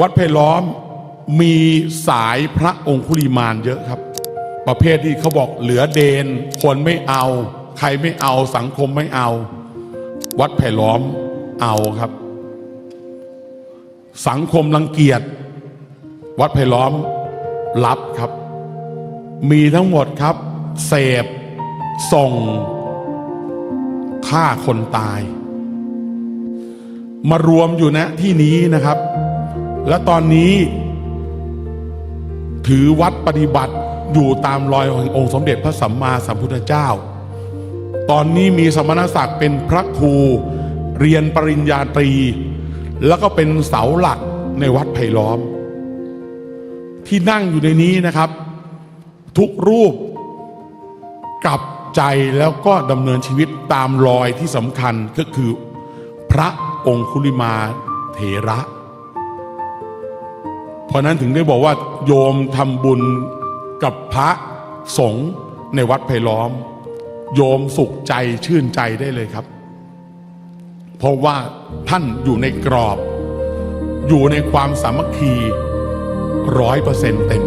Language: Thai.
วัดไผ่ล้อมมีสายพระองคุลิมานเยอะครับ ประเภทที่เขาบอกเหลือเดน คนไม่เอา ใครไม่เอาสังคมไม่เอา วัดไผ่ล้อมเอาครับ สังคมรังเกียจวัดไผ่ล้อมรับครับ มีทั้งหมดครับเสพส่งฆ่าคนตาย มารวมอยู่ณที่นี้นะครับ และตอนนี้ ถือวัดปฏิบัติอยู่ตามรอยแห่งองค์สมเด็จพระสัมมาสัมพุทธเจ้า ตอนนี้มีสมณศักดิ์เป็นพระครูเรียนปริญญาตรี แล้วก็เป็นเสาหลักในวัดไผ่ล้อม ที่นั่งอยู่ในนี้นะครับ ทุกรูปกลับใจแล้วก็ดำเนินชีวิตตามรอยที่สำคัญก็คือ พระองคุลิมาเถระ เพราะนั้นถึงได้บอกว่าโยมทำบุญกับพระสงฆ์ในวัดไผ่ล้อม โยมสุขใจชื่นใจได้เลยครับ เพราะว่าท่านอยู่ในกรอบ อยู่ในความสามัคคีร้อยเปอร์เซ็นต์เต็ม